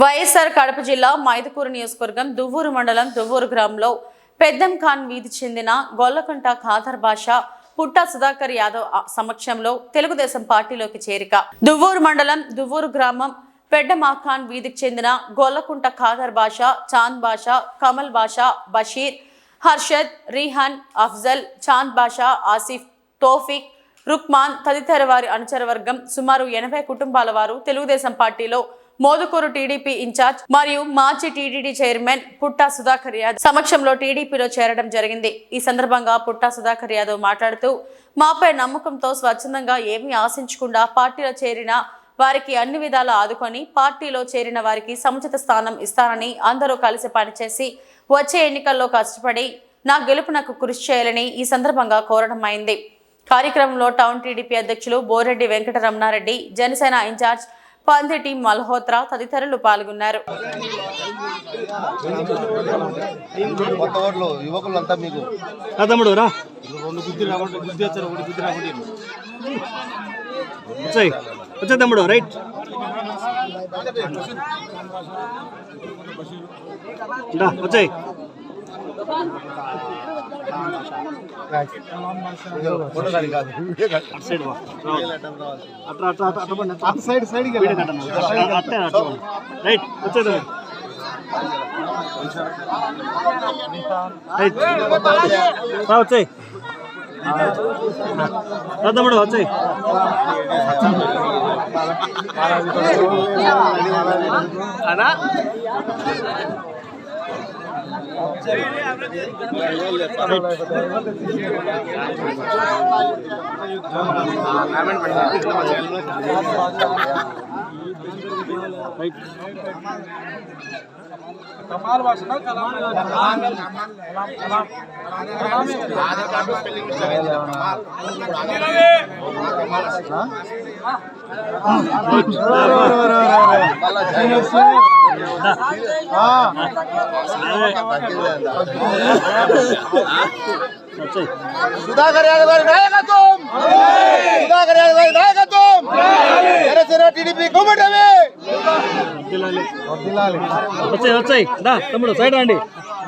వైఎస్ఆర్ కడప జిల్లా మైదుకూరు నియోజకవర్గం దువ్వూరు మండలం దువ్వూరు గ్రామంలో పెద్దం ఖాన్ వీధి చెందిన గొల్లకుంట ఖాదర్ భాష పుట్టా సుధాకర్ యాదవ్ సమక్షంలో తెలుగుదేశం పార్టీలోకి చేరిక. దువ్వూరు మండలం దువ్వూరు గ్రామం పెడ్డమాఖాన్ వీధికి చెందిన గొల్లకుంట ఖాదర్ భాష చాంద్ భాష కమల్ భాష బషీర్ హర్షద్ రీహన్ అఫ్జల్ చాంద్ బాషా ఆసిఫ్ తోఫిక్ రుక్మాన్ తదితర వారి అనుచర వర్గం సుమారు ఎనభై కుటుంబాల వారు తెలుగుదేశం పార్టీలో మోదుకూరు టీడీపీ ఇన్ఛార్జ్ మరియు మాజీ టీడీడీ చైర్మన్ పుట్టా సుధాకర్ యాదవ్ సమక్షంలో టీడీపీలో చేరడం జరిగింది. ఈ సందర్భంగా పుట్టా సుధాకర్ యాదవ్ మాట్లాడుతూ మాపై నమ్మకంతో స్వచ్ఛందంగా ఏమీ ఆశించకుండా పార్టీలో చేరిన వారికి అన్ని విధాలా ఆదుకొని పార్టీలో చేరిన వారికి సముచిత స్థానం ఇస్తానని అందరూ కలిసి పనిచేసి వచ్చే ఎన్నికల్లో కష్టపడి నా గెలుపునకు కృషి చేయాలని ఈ సందర్భంగా కోరడం అయింది. కార్యక్రమంలో టౌన్ టీడీపీ అధ్యక్షులు బోరెడ్డి వెంకటరమణారెడ్డి జనసేన ఇన్ఛార్జ్ పందిటి మల్హోత్రా తదితరులు పాల్గొన్నారు. యువకులంతా మీకు తమ్ముడు రా. రెండు గుద్ది గుద్ది వచ్చారు ఒకటి గుద్ది వచ్చాయి తమ్ముడు రైట్. వచ్చాయి. ఫోటో కానీ సైడ్ వా అట్లా అట్లా అట్లా అట్లా పండి అటు సైడ్ సైడ్ అట్టే అట్లా రైట్ వచ్చే తమ్ముడు రైట్ రా వచ్చాయి రా తమ్ముడు వచ్చాయి రైట్ వచ్చాయి సుధాకర్ యాదవ్ గారి నాయకత్వం! సుధాకర్ యాదవ్ గారి నాయకత్వం! జనసేన టీడీపీ వచ్చాయి వచ్చాయి. దా తమ్ముడు సైడ్ రండి.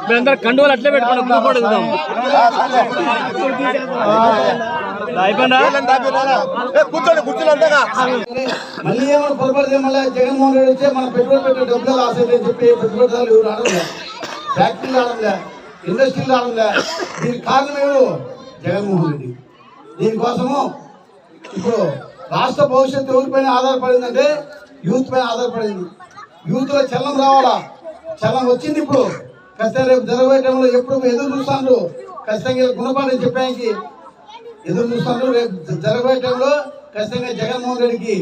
మీరందరూ కండువాలు అట్లే పెట్టుకోండి కూర్చోండి మళ్ళీ ఏమైనా మళ్ళీ జగన్మోహన్ రెడ్డి వచ్చే మన పెట్రోల్ పెట్టే డబ్బులు లాస్ అయితే చెప్పి ఎవరు ఆడంలే ఫ్యాక్టరీలు ఆడంలే ఇండస్ట్రీలు ఆడంలే దీనికి కారణం ఎవరు? జగన్మోహన్ రెడ్డి. దీనికోసము ఇప్పుడు రాష్ట్ర భవిష్యత్తు ఎవరిపైన ఆధారపడిందంటే యూత్ పైన ఆధారపడింది. యూత్లో చలనం రావాలా? చలనం వచ్చింది ఇప్పుడు. ఖచ్చితంగా రేపు జరగబోయే టైంలో ఎప్పుడు ఎదురు చూస్తాను ఖచ్చితంగా గుణపాఠం చెప్పడానికి ఎదురు చూస్తాను రేపు జరగబోయే టైంలో ఖచ్చితంగా జగన్మోహన్ రెడ్డికి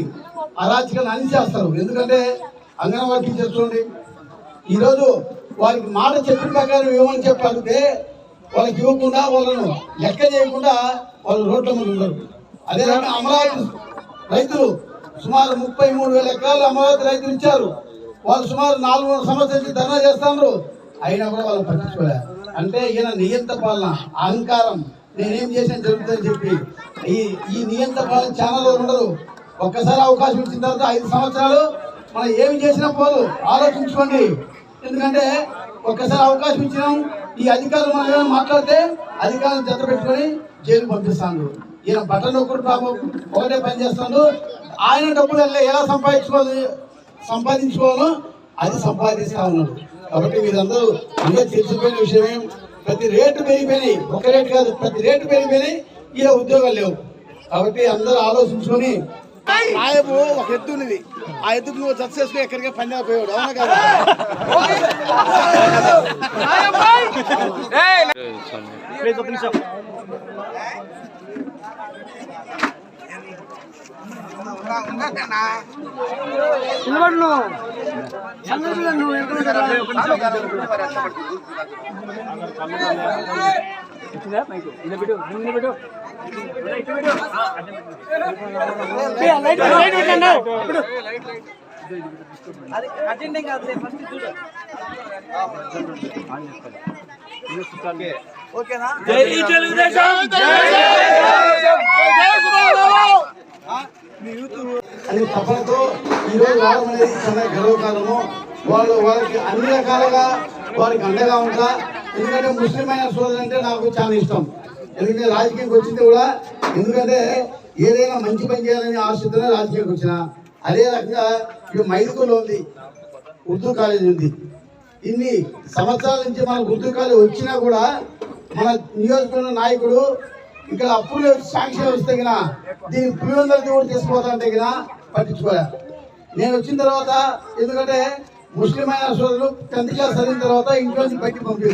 అరాచకాన్ని అణిచేస్తారు. ఎందుకంటే అంగన్వాడీ టీచర్స్ చూడండి. ఈరోజు వారికి మాట చెప్పిన ప్రకారం ఏమని చెప్పాలంటే వాళ్ళకి ఇవ్వకుండా వాళ్ళను లెక్క చేయకుండా వాళ్ళు రోడ్ల ముందు ఉండరు. అదేవిధంగా అమరావతి రైతులు సుమారు ముప్పై మూడు వేల ఎకరాలు అమరావతి రైతులు ఇచ్చారు. వాళ్ళు సుమారు నాలుగు సంవత్సరాల నుంచి ధర్నా చేస్తున్నారు. అయినా కూడా వాళ్ళు పట్టించుకోలేదు అంటే ఈయన నియంత పాలన అహంకారం నేనేం చేశాను జరుగుతుందని చెప్పి. ఈ ఈ నియంత పాలన చాలా రోజులు ఉండదు ఒక్కసారి అవకాశం ఇచ్చిన తర్వాత ఐదు సంవత్సరాలు మనం ఏమి చేసినా పోదు. ఆలోచించుకోండి. ఎందుకంటే ఒక్కసారి అవకాశం ఇచ్చినాం. ఈ అధికారులు మనం ఏమైనా మాట్లాడితే అధికారులను జత పెట్టుకొని జైలు పంపిస్తాను ఈయన బట్టలు ఒకటి పాపం. ఒకటే పని చేస్తాడు. ఆయన డబ్బులు వెళ్ళి ఎలా సంపాదించుకోవాలి? సంపాదించుకోవాలో అది సంపాదిస్తా ఉన్నాడు. కాబట్టి మీరందరూ అందరూ తెలిసిపోయిన విషయమే. ప్రతి రేటు పెరిగిపోయినాయి. ఒక రేటు కాదు ప్రతి రేటు పెరిగిపోయినాయి. ఇలా ఉద్యోగాలు లేవు. కాబట్టి అందరూ ఆలోచించుకొని ఆయము ఒక ఎత్తు ఉన్నది. ఆ ఎత్తుకు నువ్వు జత చేసుకుని ఎక్కడికి పని పోయాడు అవునా కదా? ప్లీజ్ ఒక నిమిషం అది తప్పనతో ఈ రోజు రావడం అనేది చాలా వాళ్ళు వాళ్ళకి అన్ని రకాలుగా వారికి అండగా ఉంటా. ఎందుకంటే ముస్లిం అయిన సోదరు అంటే నాకు చాలా ఇష్టం. ఎందుకంటే రాజకీయానికి వచ్చింది కూడా ఎందుకంటే ఏదైనా మంచి పని చేయాలని ఆశతోనే రాజకీయానికి వచ్చిన. అదే రకంగా ఇప్పుడు మైదుకులో ఉంది ఉర్దూ కాలేజ్ ఉంది. ఇన్ని సంవత్సరాల నుంచి మనకు ఉర్దూ కాలేజ్ వచ్చినా కూడా మన నియోజకవర్గ నాయకుడు ఇక్కడ అప్పులు శాంక్షన్ వస్తే గిన దీని పులివందరి దేవుడు తీసుకుపోతా అంటే గిన పట్టించుకోలే. నేను వచ్చిన తర్వాత ఎందుకంటే ముస్లిం అయిన సోదరులు టెన్త్ క్లాస్ చదివిన తర్వాత ఇంట్లో నుంచి బయటికి పంపారు